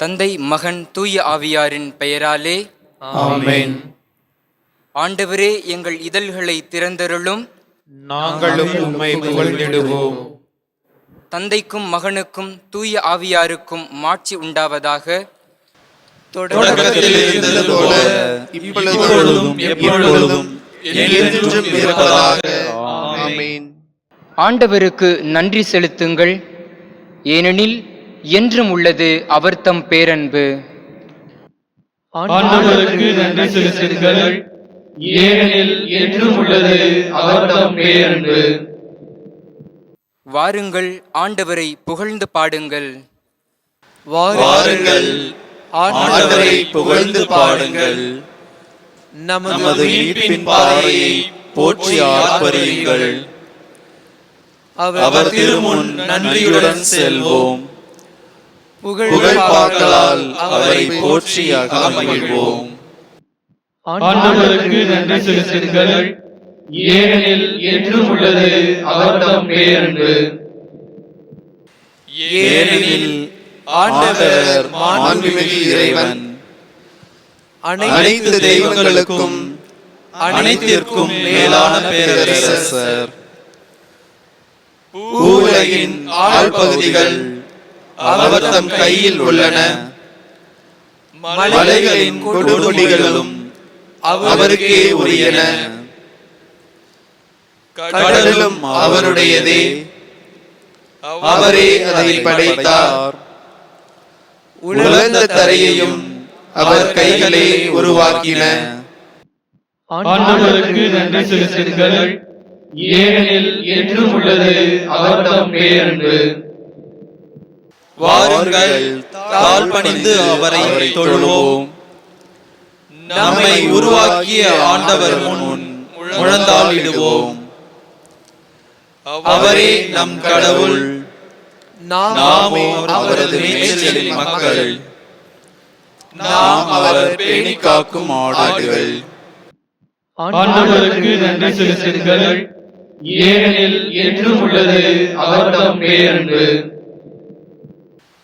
தந்தை மகன் தூய ஆவியாரின் பெயராலே. ஆமென். ஆண்டவரே எங்கள் இதழ்களை திறந்தருளும். நாங்களும் உம்மை புகழ்ந்திடுவோம். தந்தைக்கும் மகனுக்கும் தூய ஆவியாருக்கும் மாட்சி உண்டாவதாக. தொடக்கத்தில் இருந்தது போல இப்பொழுதும் எப்பொழுதும் என்றென்றும் இருப்பதாக. ஆமென். ஆண்டவருக்கு நன்றி செலுத்துங்கள். ஏனெனில் என்றும் உள்ளது அவர்தம் பேரன்பு. ஆண்டவருக்கு நன்றி செலுத்துங்கள். ஏனெனில் என்றும் உள்ளது அவர்தம் பேரன்பு. வாருங்கள் ஆண்டவரை புகழ்ந்து பாடுங்கள். வாருங்கள் ஆண்டவரை புகழ்ந்து பாடுங்கள். நமது மீட்பின் பாறையை போற்றி ஆர்ப்பரியுங்கள். அவர் திருமுன் நன்றியுடன் செல்வோம். புகழ் பாக்களால் அவரை போற்றி அகமகிழ்வோம். ஆண்டவருக்கு நன்றி செலுத்துங்கள். ஏனெனில் என்றும் உள்ளது அவர்தம் பேரன்பு. ஏனெனில் ஆண்டவர் மாண்புமிகு இறைவன். அனைத்து தெய்வங்களுக்கும் அனைத்திற்கும் மேலான பேரரசர். பூவுலகின் ஆழ்பகுதிகள் அவர் தம் கையில் உள்ளன. மலைகளின் கொடுமுடிகளும் அவருக்கே உரியன. கடலும் அவருடையதே. அவரே அதை படைத்தார். உலர்ந்த தரையையும் அவர் கைகளே உருவாக்கின. ஆண்டவருக்கு நன்றி செலுத்துங்கள். ஏனெனில் என்றும் உள்ளது அவர் அவர்தம் பேரன்பு. வாருங்கள் தாழ் பணிந்து அவரை தொழுவோம். நம்மை உருவாக்கிய ஆண்டவர் முன் முழந்தாளிடுவோம். அவரே நம் கடவுள். நாமோ அவரது மேய்ச்சலின் மக்கள். நாம் அவர் பேணி காக்கும் ஆடுகள். ஆண்டவருக்கு நன்றி செலுத்துங்கள். ஏனெனில் என்றும் உள்ளது அவர்தம் பேரன்பு.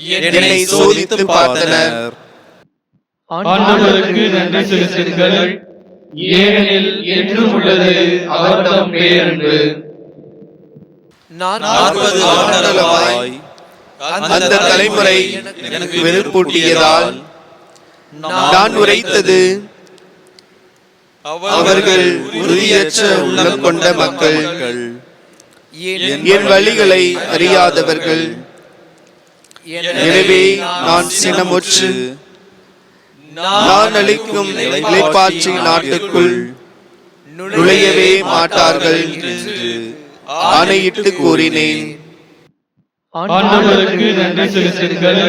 என்னை சோதித்து பார்த்தனர். ஆண்டவருக்கு நன்றி செலுத்துங்கள். ஏனெனில் என்றும் உள்ளது அவர்தம் பேரன்பு. நாற்பது ஆண்டுகளாய் அந்த தலைமுறை எனக்கு வெறுப்பூட்டியதால் நான் உரைத்தது. அவர்கள் உறுதியற்ற உள்ளம் கொண்ட மக்கள். என் வழிகளை அறியாதவர்கள். எனவே நான் சினமுற்று நான் அளிக்கும் இலைப்பாற்றி நாட்டுக்குள் நுழையவே மாட்டார்கள் என்று ஆணையிட்டு கூறினேன். ஆண்டவருக்கு நன்றி செலுத்துங்கள்.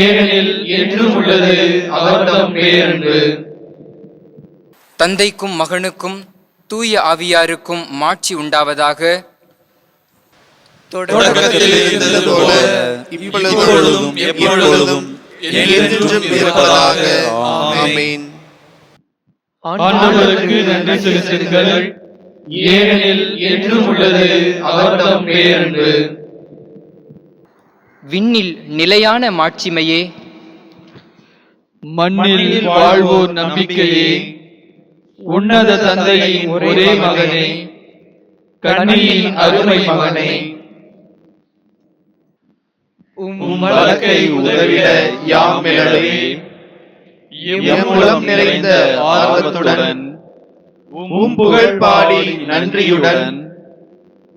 ஏனெனில் என்றும் உள்ளது அவர்தம் பேரன்பு. தந்தைக்கும் மகனுக்கும் தூய ஆவியாருக்கும் மாட்சி உண்டாவதாக தொடக்கத்தில் இருந்தது போல இப்பொழுதும் எப்பொழுதும் என்றென்றும் இருப்பதாக. ஆமென். ஆண்டவருக்கு நன்றி செலுத்துங்கள். ஏனெனில் என்றும் உள்ளது அவர்தம் பேரன்பு. விண்ணில் நிலையான மாட்சிமையே. மண்ணில் வாழ்வோர் நம்பிக்கையே. உன்னத தந்தையின் ஒரே மகனே. கண்ணியின் அருமை மகனே. உம் வழக்கை உதவிட யாம் எனவே எம் மூலம் நிறைந்த ஆர்வத்துடன் உம் புகழ் பாடி நன்றியுடன்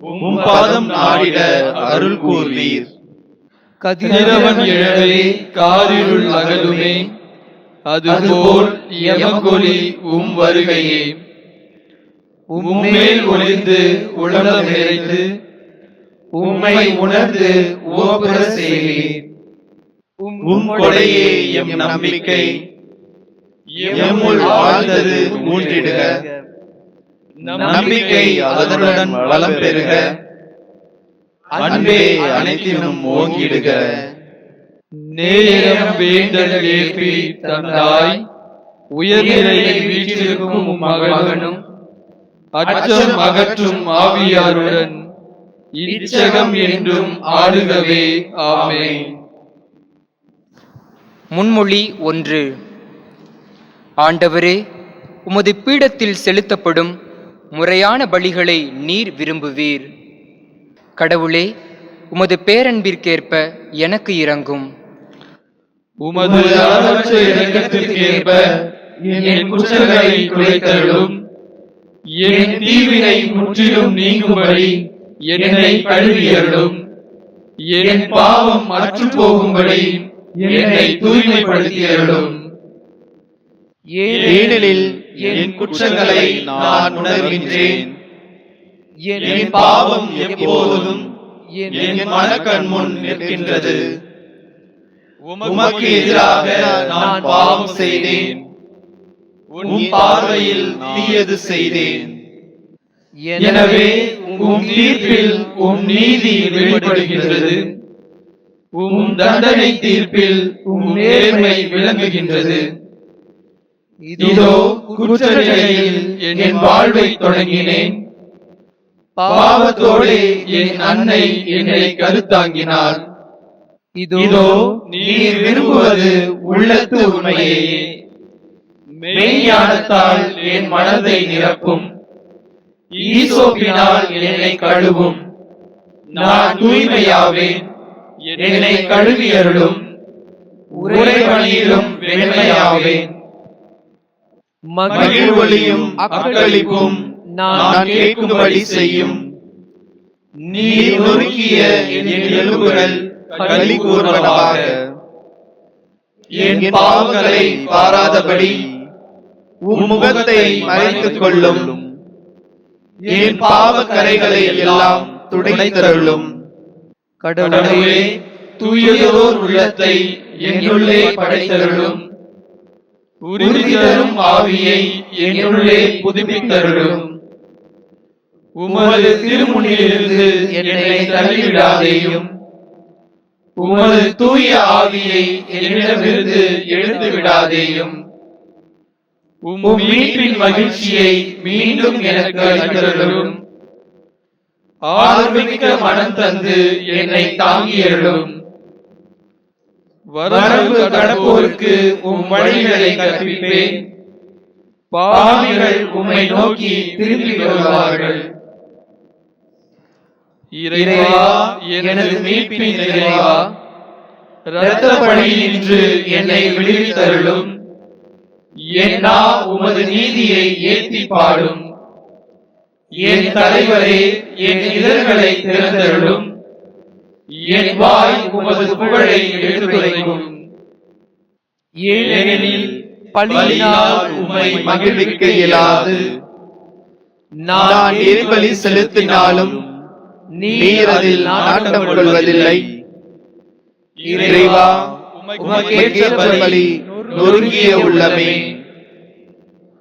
உம் பாதம் நாடிட அருள் கூர்வீர். கதிரவன் எழவே காரிருள் அகலுமே அதுபோல் எமக்கொலி உம் வருகையே. உம்மேல் ஒளிந்து உலகம் நிறைந்து உம்மை உணர்ந்து ஓபர செய்கிறேன் உம் கொடையே எம் நம்பிக்கை. எம்முள் வாழ்ந்தது மூன்றிடுக நம்பிக்கை அதனுடன் வளம் பெறுக அன்பே அனைத்தினும் ஓங்கிடுக. நேரம் வேண்டல் ஏற்பி தந்தாய். உயர்நிலையில் வீற்றிருக்கும் உம் மகனும் அச்சம் அகற்றும் ஆவியாருடன் இச்சகம் என்றும் ஆடுகவே ஆமென். முன்மொழி ஒன்று. ஆண்டவரே உமது பீடத்தில் செலுத்தப்படும் முறையான பலிகளை நீர் விரும்புவீர். கடவுளே உமது பேரன்பிற்கேற்ப எனக்கு இறங்கும் உமது அளவற்ற இரக்கத்திற்கேற்ப என் குற்றங்களை குறைத்தருளும். என் தீவினை முற்றிலும் நீங்கும்படி என்னை கழுவியருளும். என் பாவம் அற்று போகும்படி என்னை தூய்மைப்படுத்தியருளும். ஏனெனில் என் குற்றங்களை நான் உணர்கின்றேன். என் பாவம் எப்போதும் என் மனக்கண் முன் நிற்கின்றது. உமக்கு எதிராக நான் பாவம் செய்தேன். உன் பார்வையில் தீயது செய்தேன். எனவே உம் தீர்ப்பில் உம் நீதி வெளிப்படுகின்றது. உம் தண்டனை தீர்ப்பில் உம் நேர்மை விளங்குகின்றது. இதோ குற்ற நிலையில் என் வாழ்வை தொடங்கினேன். பாவத்தோடே என் அன்னை என்னை கருத்தாங்கினாள் இதோ நீர் விரும்புவது உள்ளத்து உண்மையே மெய்ஞானத்தால் என் மனதை நிரப்பும். ஈசோப்பினால் என்னை கழுவும். நான் தூய்மையாவேன் என்னை கழுவியருளும். உரைவழியிலும் வெண்மையாவேன். மகிழ்வொலியும் அக்களிப்பும் நான் கேட்கும்படி செய்யும். நீ நொறுக்கிய என் எலும்புகள் களி கூறுவதாக என் பாவங்களை பாராதபடி உன் முகத்தை மறைத்துக் கொள்ளும் என் பாவ கரைகளை எல்லாம் துடைத்தருளும்? கடவுளே தூயதோர் உள்ளத்தை என்னுள்ளே படைத்தருளும். உறுதி தரும் ஆவியை என்னுள்ளே புதுப்பித்தருளும். உமது திருமுனிலிருந்து என்னை தள்ளிவிடாதேயும். உமது தூய ஆவியை என்னிடமிருந்து எழுந்து விடாதேயும் உம் மீட்பின் மகிழ்ச்சியை மீண்டும் எனக்கு அளித்தருளும். ஆர்மிக்க மனம் தந்து என்னை தாங்கியருளும். வரவு கடப்போருக்கு உம் வழிகளை கற்பிப்பேன். பாவிகள் உம்மை நோக்கி திரும்பி வருவார்கள். இறைவா எனது மீட்பின் இறைவா இரத்த பணியின்று என்னை விடுவித்தருளும். என்னா உமது நீதியை ஏத்தி பாடும்? என் தலைவரே என் இதழ்களை திறந்தருளும். என் வாய் உமது புகழை எடுத்துரைக்கும் ஏனெனில் பலியினால் உம்மை மகிழ்விக்க இயலாது. நான் எரிபலி செலுத்தினாலும் நீர் அதில் நாட்டம் கொள்வதில்லை. இறைவா உமக்கேற்ற பலி நொறுங்கிய உள்ளமே.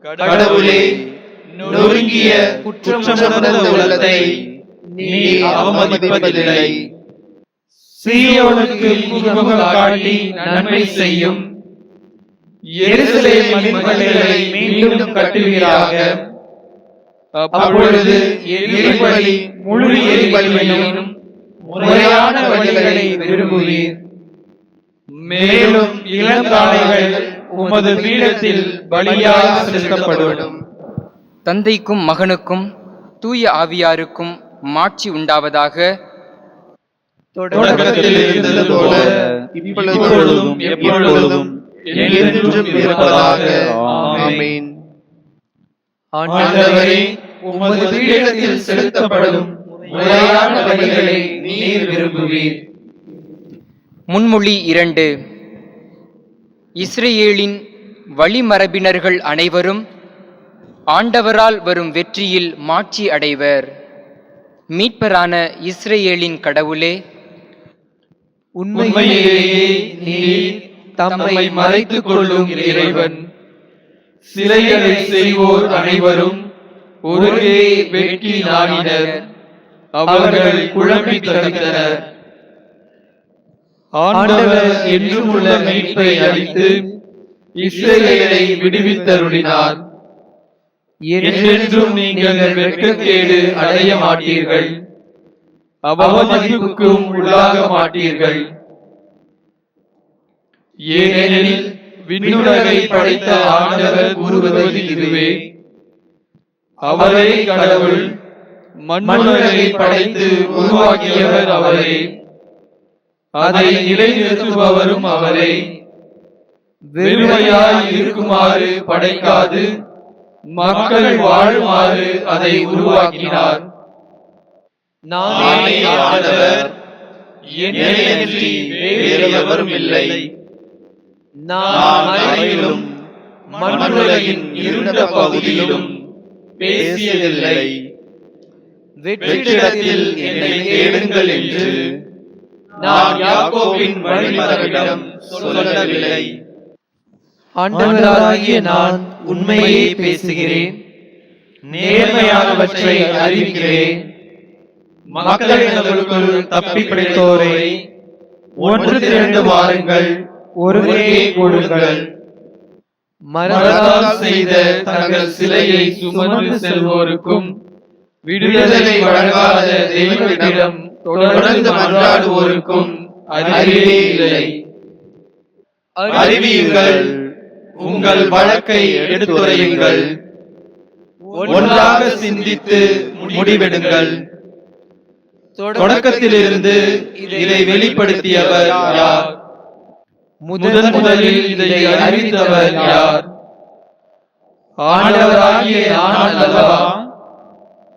கடவுளே நொறுங்கிய குற்றமுணர்ந்த உள்ளத்தை நீ அவமதிப்பதில்லை. சீயோனுக்கு முகமுக காட்டி நன்மை செய்யும். எருசலேமின் மதில்களை மீண்டும் கட்டுவீராக. அப்பொழுது எரிபலி முழு எரிபலியையும் முறையான வழிகளை விரும்புவீர். மேலும் இளங்காளைகள் உமது பீடத்தில் பலியாக செலுத்தப்படும். தந்தைக்கும் மகனுக்கும் தூய ஆவியாருக்கும் மாட்சி உண்டாவதாக தொடக்கத்தில் இருந்தது போல இப்பொழுதும் எப்பொழுதும் என்றென்றும் இருப்பதாக. ஆமென். ஆண்டவரே உமது பீடத்தில் செலுத்தப்படும் முறையான நீர் விரும்புவீர். முன்மொழி இரண்டு. இஸ்ரேலின் வழிமரபினர்கள் அனைவரும் ஆண்டவரால் வரும் வெற்றியில் மாட்சி அடைவர். மீட்பரான இஸ்ரேலின் கடவுளே உண்மையிலேயே நீர் தம்மை மறைத்துக் கொள்ளும் இறைவன். சிலைகளை செய்வோர் அனைவரும் ஒருவே வெற்றி நாடினர் அவர்கள் குழம்பி தவித்தனர் ஆண்டவர் என்றும் உள்ள மீட்பை அளித்து இஸ்ரேலை விடுவித்தருளினார். என்றென்றும் நீங்கள் வெட்கக்கேடு அடைய மாட்டீர்கள். அவமதிப்புக்கும் உள்ளாக மாட்டீர்கள். ஏனெனில் விண்ணுலகை படைத்த ஆண்டவர் கூறுவது இதுவே. அவரே கடவுள் மண்ணுலகை படைத்து உருவாக்கியவர் அவரே. அதை நிலைநிறுத்துபவரும் அவரே. வெறுமையாய் இருக்குமாறு படைக்காது. மக்கள் வாழுமாறு அதை உருவாக்கினார். நானே ஆண்டவர். என்னையன்றி வேறு எவரும் இல்லை. நான் மறைவிலும் மண்ணுலகின் இருண்ட பகுதியிலும் பேசியதில்லை. வெற்றிடத்தில் என்னை தேடுங்கள் என்று நான் யாக்கோபின் வழிமரபிடம் சொல்லவில்லை. ஆண்டவராகிய நான் உண்மையே பேசுகிறேன். நேர்மையானவற்றை அறிவிக்கிறேன். மக்களிடங்களுக்குள் தப்பி பிடித்தோரை ஒன்று திரண்டு வாருங்கள் ஒருவரே கொடுங்கள். மரத்தால் செய்த தங்கள் சிலையை சுமந்து செல்வோருக்கும் விடுதலை வழங்காத தெய்வத்திடம் தொடர்ந்து மன்றாடுவோருக்கும் அறிவே இல்லை. அறிவியுங்கள். உங்கள் வழக்கை எடுத்துரையுங்கள். ஒன்றாக சிந்தித்து முடிவெடுங்கள். தொடக்கத்திலிருந்து இதை வெளிப்படுத்தியவர் யார்? முதன் முதலில் இதை அறிவித்தவர் யார்? ஆண்டவராகிய நான் அல்லவா?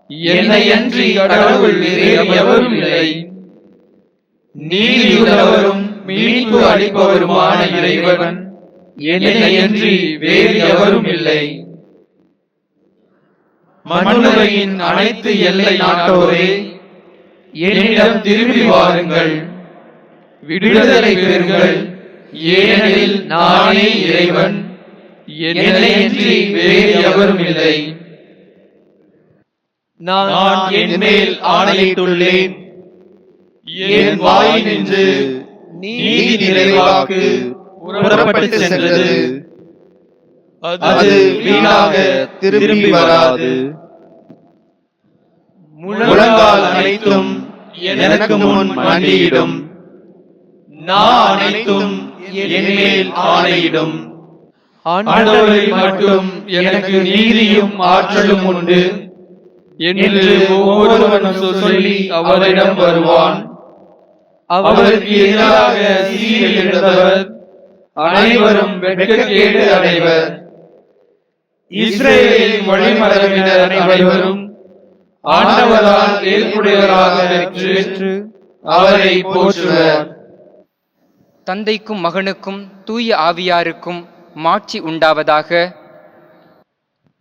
என்னையன்றி கடவுள் வேறு எவரும் இல்லை. நீதியுள்ளவரும் மீட்பு அளிப்பவருமான இறைவன். என்னையன்றி வேறு எவரும் இல்லை. மண்ணுலகின் அனைத்து எல்லை நாட்டோரே என்னிடம் திரும்பி வாருங்கள். விடுதலை பெறுங்கள். ஏனெனில் நானே இறைவன். என்னையன்றி வேறு எவரும் இல்லை. நான் என் மேல் ஆணையிட்டுள்ளேன். என் வாய் நின்று நீதி நிறைவாக்கு புறப்பட்டு சென்றது. அது வீணாக திரும்பி வராது. முழங்கால் அனைத்தும் எனக்கு முன் மண்டியிடும். நான் அனைத்தும் என் மேல் ஆணையிடும். ஆண்டவரை மட்டும் எனக்கு நீதியும் ஆற்றலும் உண்டு. என்று ஒவ்வொருவனும் சொல்லி அவரிடம் வருவான். அவருக்கு எதிராக சீரியல் எடுத்தவர் அனைவரும் வெட்கக்கேடு அடைவர். இஸ்ரேலின் வழிமரபினர் அனைவரும் ஆண்டவரால் ஏற்புடையவராக பெற்று அவரை போற்றுவர். தந்தைக்கும் மகனுக்கும் தூய ஆவியாருக்கும் மாட்சி உண்டாவதாக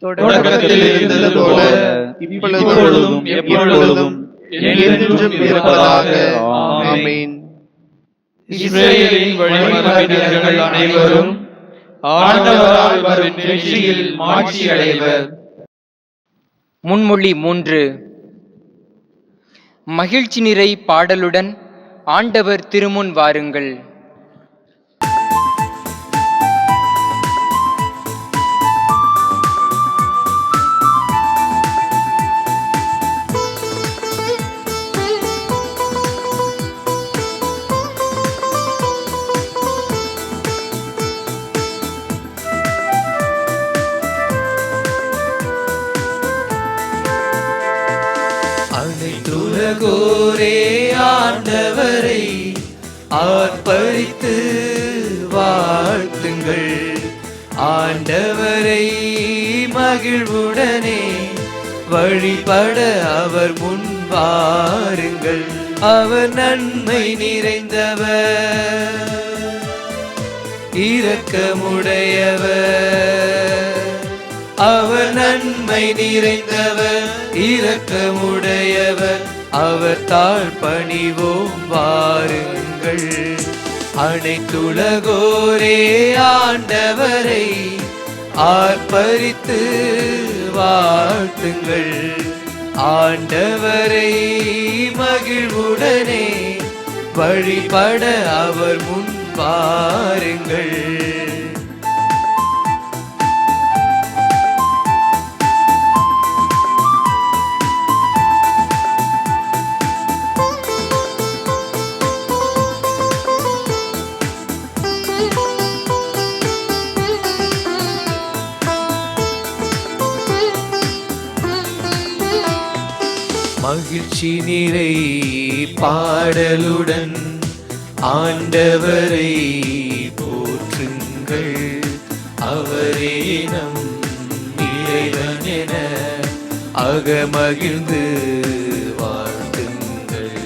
தொடக்கத்தில் இருந்தது போல இப்பொழுதும் எப்பொழுதும் என்றென்றும் இருப்பதாக ஆமென். இஸ்ரேலின் வழிமரபினர்கள் அனைவரும் ஆண்டவரால் வரும் வெற்றியில் மாட்சி அடைவர் முன்மொழி மூன்று. மகிழ்ச்சி நிறை பாடலுடன் ஆண்டவர் திருமுன் வாருங்கள். ஆண்டவரை ஆர்ப்பரித்து வாழ்த்துங்கள். ஆண்டவரை மகிழ்வுடனே வழிபட அவர் முன் வாருங்கள். அவர் நன்மை நிறைந்தவர். இரக்கமுடையவர். அவர் நன்மை நிறைந்தவர். இரக்கமுடையவர். அவர் தாழ் பணிவோம் வாருங்கள். அனைத்துலகோரே ஆண்டவரை ஆர்ப்பரித்து வாழ்த்துங்கள். ஆண்டவரை மகிழ்வுடனே வழிபட அவர் முன் பாருங்கள் மகிழ்ச்சி நிறை பாடலுடன் ஆண்டவரை போற்றுங்கள். அவரே நம் இறைவன் என அகமகிழ்ந்து வாழ்த்துங்கள்.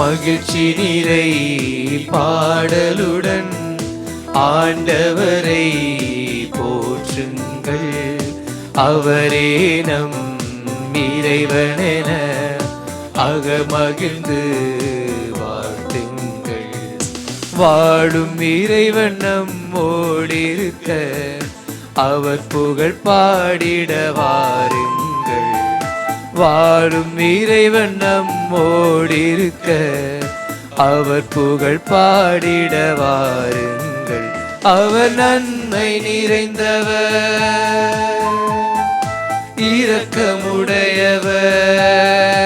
மகிழ்ச்சி நிறை பாடலுடன் ஆண்டவரை போற்றுங்கள். அவரே நம் இறைவனென அகமகிழ்ந்து வாழ்த்துங்கள். வாழும் இறைவன் நம்மோடிருக்க அவர் புகழ் பாடிட வாருங்கள். வாழும் இறைவன் நம்மோடிருக்க அவர் புகழ் பாடிட வாருங்கள். அவர் நன்மை நிறைந்தவர் இரக்கமுடையவர்.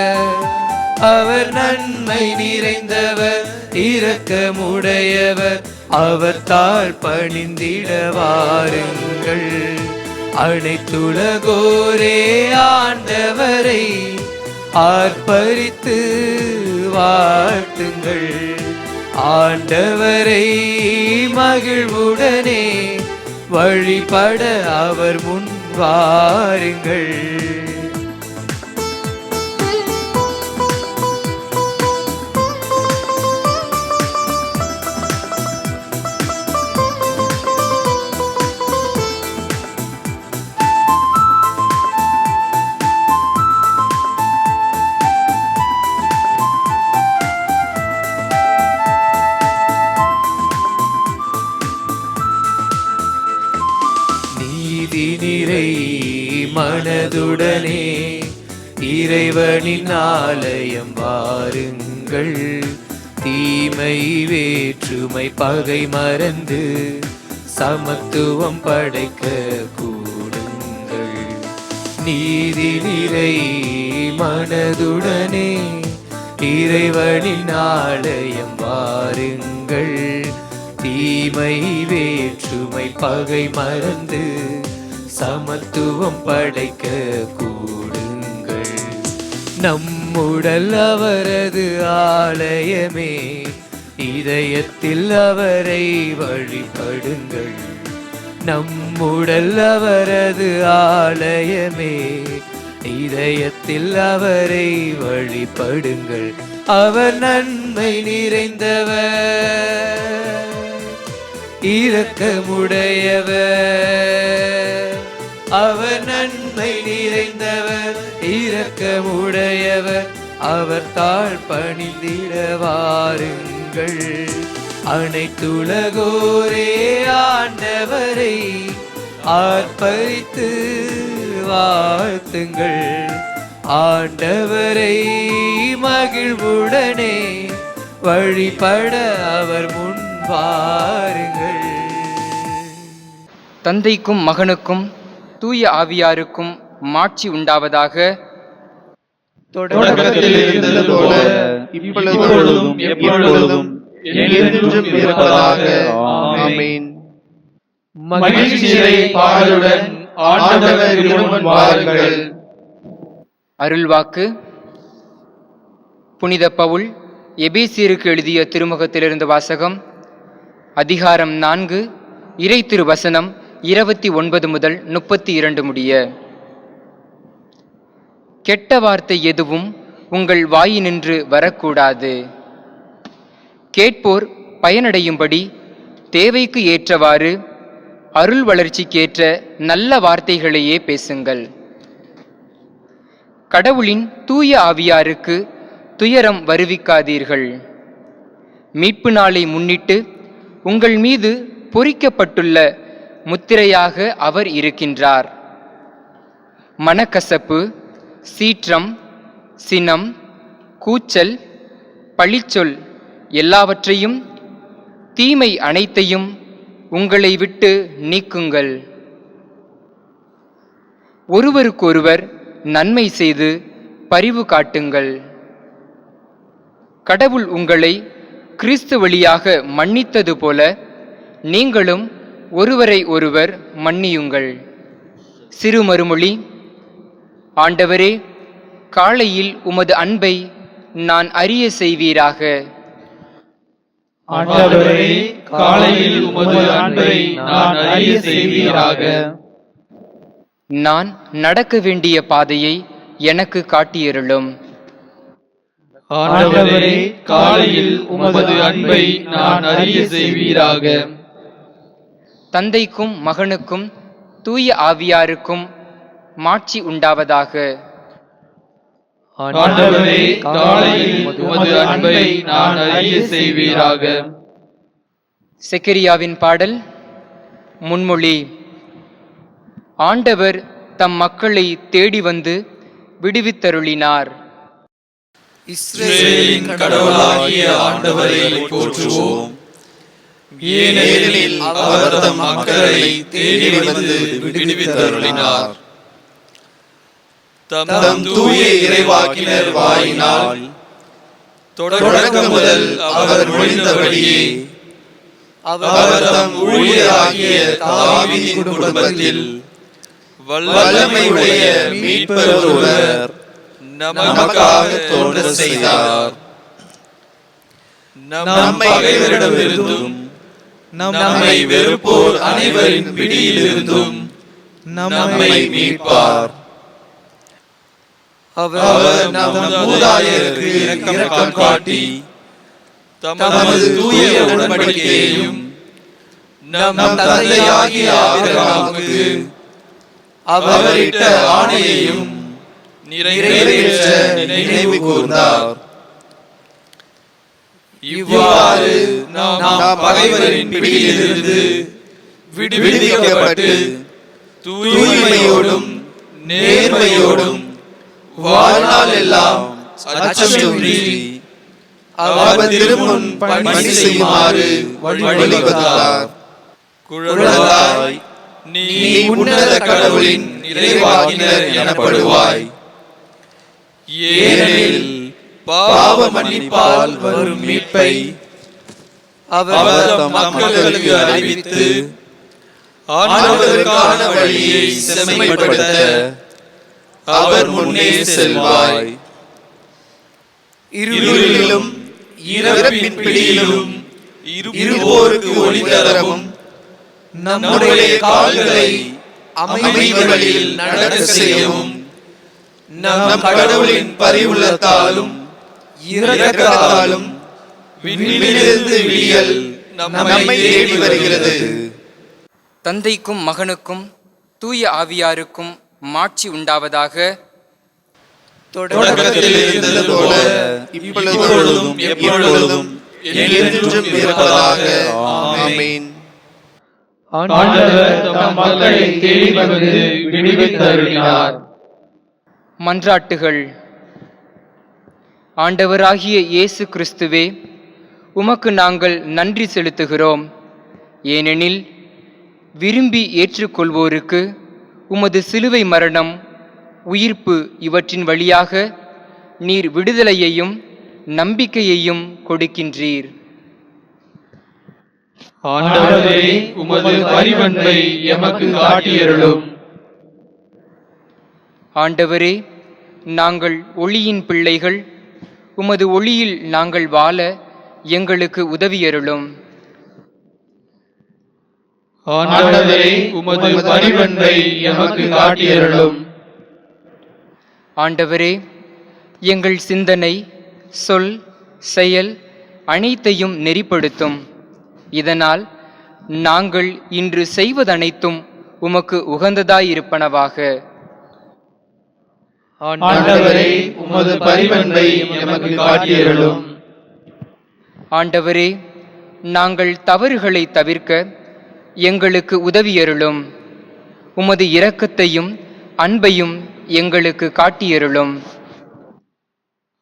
அவர் நன்மை நிறைந்தவர் இரக்கமுடையவர். அவர் தாழ் பணிந்திட வாருங்கள் அனைத்துலகோரே ஆண்டவரை ஆர்ப்பரித்து வாழ்த்துங்கள். ஆண்டவரை மகிழ்வுடனே வழிபட அவர் முன் வாருங்கள். இறைவனின் ஆலயம் வாருங்கள். தீமை வேற்றுமை பகை மறந்து சமத்துவம் படைக்க கூடுங்கள். நீதி நிறை மனதுடனே இறைவனின் ஆலயம் வாருங்கள். தீமை வேற்றுமை பகை மறந்து சமத்துவம் படைக்க கூடுங்கள் நம்முடல் அவரது ஆலயமே. இதயத்தில் அவரை வழிபடுங்கள். நம்முடல் அவரது ஆலயமே. இதயத்தில் அவரை வழிபடுங்கள். அவர் நன்மை நிறைந்தவர். இரக்கமுடையவர். அவர் நன்மை நிறைந்தவர் இரக்கமுடையவர். அவர் தாழ் பணிந்திட வாருங்கள் அனைத்துலகோரே ஆண்டவரை ஆர்ப்பரித்து வாழ்த்துங்கள். ஆண்டவரை மகிழ்வுடனே வழிபட அவர் முன் வாருங்கள். தந்தைக்கும் மகனுக்கும் தூய ஆவியாருக்கும் மாட்சி உண்டாவதாக தொடக்கத்தில் இருந்தது போல இப்பொழுதும் எப்பொழுதும் என்றென்றும் இருப்பதாக. ஆமென். மகிழ்ச்சி நிறை பாடலுடன் ஆண்டவர் திருமுன் வாருங்கள். அருள்வாக்கு. புனித பவுல் எபேசியருக்கு எழுதிய திருமுகத்திலிருந்து வாசகம் அதிகாரம் நான்கு இறை திருவசனம் இருபத்தி ஒன்பது முதல் முப்பத்தி இரண்டு முடிய. கெட்ட வார்த்தை எதுவும் உங்கள் வாயினின்று வரக்கூடாது. கேட்போர் பயனடையும்படி தேவைக்கு ஏற்றவாறு அருள் வளர்ச்சிக்கேற்ற நல்ல வார்த்தைகளையே பேசுங்கள். கடவுளின் தூய ஆவியாருக்கு துயரம் வருவிக்காதீர்கள். மீட்பு நாளை முன்னிட்டு உங்கள் மீது பொறிக்கப்பட்டுள்ள முத்திரையாக அவர் இருக்கின்றார். மனக்கசப்பு சீற்றம் சினம் கூச்சல் பழிச்சொல் எல்லாவற்றையும் தீமை அனைத்தையும் உங்களை விட்டு நீக்குங்கள். ஒருவருக்கொருவர் நன்மை செய்து பரிவு காட்டுங்கள். கடவுள் உங்களை கிறிஸ்து வழியாக மன்னித்தது போல நீங்களும் ஒருவரை ஒருவர் மன்னியுங்கள். சிறு மறுமொழி ஆண்டவரே காலையில் உமது அன்பை நான் அறிய செய்வீராக. ஆண்டவரே காலையில் உமது அன்பை நான் அறிய செய்வீராக. நான் நடக்க வேண்டிய பாதையை எனக்கு காட்டியருளும். ஆண்டவரே காலையில் உமது அன்பை நான் அறிய செய்வீராக. தந்தைக்கும் மகனுக்கும் தூய ஆவியாருக்கும் மாட்சி உண்டாவதாக. ஆண்டவரே காலையில் உமது அன்பை நான் அறிய செய்வீராக. செக்கரியாவின் பாடல் முன்மொழி. ஆண்டவர் தம் மக்களை தேடி வந்து விடுவித்தருளினார். இஸ்ரேலின் கடவுளாகிய ஆண்டவரை போற்றுவோம். ஏனெனில் அவர் தம் மக்களை தேடி வந்து விடுவித்தருளினார். தம் தூய இறைவாக்கினர் வாயினால் தொடக்கம் முதல் அவர் மொழிந்தபடியே அவர் தம் ஊழியராகிய தாவீதின் குடும்பத்தில் வல்லமையுடைய மீட்பர் ஒருவர் நமக்காக தோன்ற செய்தார். நம் பகைவரிடமிருந்தும் நம்மை வெறுப்போர் அனைவரின் பிடியிலிருந்தும் நம்மை மீட்பார். அவர் நம் மூதாதையருக்கு இரக்கம் காட்டி தமது தூய உடன்படிக்கையையும் நம் தந்தையாகிய ஆபிரகாமுக்கு அவரிட்ட ஆணையையும் நிறைவேற்ற நினைவு கூர்ந்தார். இவ்வாறு நாம் பகைவரின் பிடியிலிருந்து விடுவிக்கப்பட்டு தூய்மையோடும் நேர்மையோடும் வாழ்நாள் எல்லாம் அச்சமின்றி அவர் திருமுன் பணி செய்யுமாறு வழிவகுத்தார் குழலாய் நீ உன்னத கடவுளின் இறைவாகினர் எனப்படுவாய். ஏனெனில் பாவ மன்னிப்பால் வரும் மீட்பை அவர் தம் மக்களுக்கு அறிவித்து ஆண்டவருக்கான வழியை செம்மைப்படுத்த அவர் முன்னே செல்வாய். இருளிலும் இரவின் பிடியிலும் இருப்போருக்கு ஒளி தரவும் நம்முடைய கால்களை அமைதி வழியில் நடக்க செய்யவும் நம் கடவுளின் பரிவுள்ளத்தாலும் இரக்கத்தாலும் விண்ணிலிருந்து விடியல் நம்மை தேடி வருகிறது. தந்தைக்கும் மகனுக்கும் தூய ஆவியாருக்கும் மாட்சி உண்டாவதாக தொடக்கத்தில் இருந்தது போல இப்பொழுதும் எப்பொழுதும் என்றென்றும் இருப்பதாக. ஆமென். ஆண்டவர் தம் மக்களை தேடி வந்து விடுவித்தருளினார். மன்றாட்டுகள். ஆண்டவராகிய இயேசு கிறிஸ்துவே உமக்கு நாங்கள் நன்றி செலுத்துகிறோம். ஏனெனில் விரும்பி ஏற்றுக்கொள்வோருக்கு உமது சிலுவை மரணம் உயிர்ப்பு இவற்றின் வழியாக நீர் விடுதலையையும் நம்பிக்கையையும் கொடுக்கின்றீர். ஆண்டவரே உமது பரிவன்பை எமக்கு காட்டியருளும். ஆண்டவரே நாங்கள் ஒளியின் பிள்ளைகள் உமது ஒளியில் நாங்கள் வாழ எங்களுக்கு உதவியருளும். ஆண்டவரே உமது பரிவன்பை எமக்கு காட்டியருளும். ஆண்டவரே எங்கள் சிந்தனை சொல் செயல் அனைத்தையும் நெறிப்படுத்தும். இதனால் நாங்கள் இன்று செய்வதனைத்தும் உமக்கு உகந்ததாயிருப்பனவாக. ஆண்டவரே உமது பரிவன்பை எமக்கு காட்டியருளும். ஆண்டவரே நாங்கள் தவறுகளை தவிர்க்க எங்களுக்கு உதவியருளும். உமது இரக்கத்தையும் அன்பையும் எங்களுக்கு காட்டியருளும்.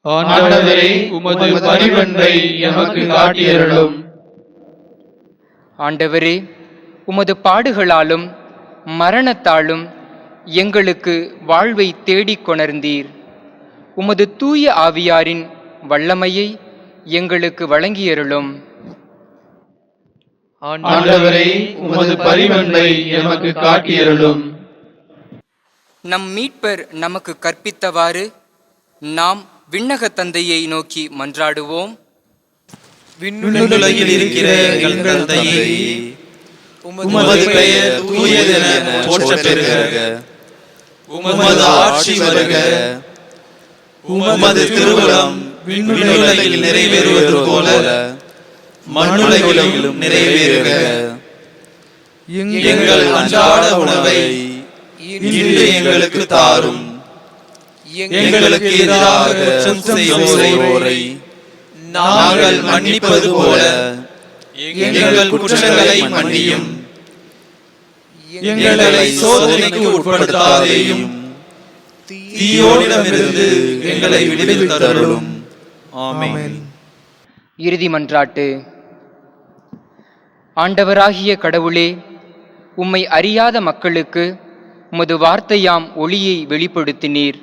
ஆண்டவரே உமது பரிவன்பை எமக்கு காட்டியருளும். ஆண்டவரே உமது பாடுகளாலும் மரணத்தாலும் எங்களுக்கு வாழ்வை தேடிக் கொணர்ந்தீர். உமது தூய ஆவியாரின் வல்லமையை எங்களுக்கு வழங்கியருளும். ஆண்டவரே உமது பரிவன்பை எமக்கு காட்டியருளும். நம் மீட்பர் நமக்கு கற்பித்தவாறு நாம் விண்ணக தந்தையை நோக்கி மன்றாடுவோம். விண்ணுலகில் இருக்கிற எங்கள் தந்தையே உமது பெயர் தூயதென பெறுக உமது ஆட்சி வருக. உமது திருவுளம் விண்ணுலகில் நிறைவேறுவது போல மண்ணுலகிலும் நிறைவேறுக. எங்கள் அன்றாட உணவை இன்று எங்களுக்கு தாரும். எங்களுக்கு எதிராக குற்றம் செய்வோரை. நாங்கள் மன்னிப்பது போல. எங்கள் குற்றங்களை மன்னியும். எங்களை சோதனைக்கு உட்படுத்தாதேயும். தீயோனிடமிருந்து எங்களை விடுவித்தருளும் ஆமென். இறுதி மன்றாட்டு. ஆண்டவராகிய கடவுளே உம்மை அறியாத மக்களுக்கு உமது வார்த்தையாம் ஒளியை வெளிப்படுத்தினீர்.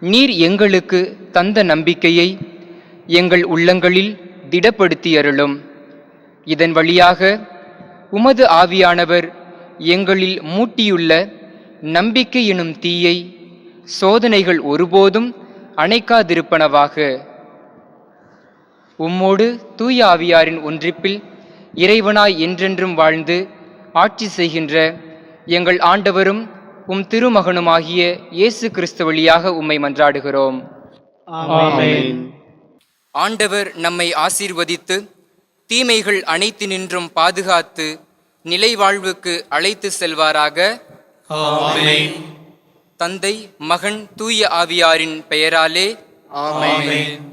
நீர் எங்களுக்கு தந்த நம்பிக்கையை எங்கள் உள்ளங்களில் திடப்படுத்தி அருளும் இதன் வழியாக உமது ஆவியானவர் எங்களில் மூட்டியுள்ள நம்பிக்கை எனும் தீயை சோதனைகள் ஒருபோதும் அணைக்காதிருப்பனவாக. உம்மோடு தூய ஆவியாரின் ஒன்றிப்பில் இறைவனாய் என்றென்றும் வாழ்ந்து ஆட்சி செய்கின்ற எங்கள் ஆண்டவரும் உம் திருமகனுமாகிய இயேசு கிறிஸ்து வழியாக உம்மை மன்றாடுகிறோம். ஆண்டவர் நம்மை ஆசீர்வதித்து தீமைகள் அனைத்தினின்றும் பாதுகாத்து நிலை வாழ்வுக்கு அழைத்து செல்வாராக. தந்தை மகன் தூய ஆவியாரின் பெயராலே. ஆமென்.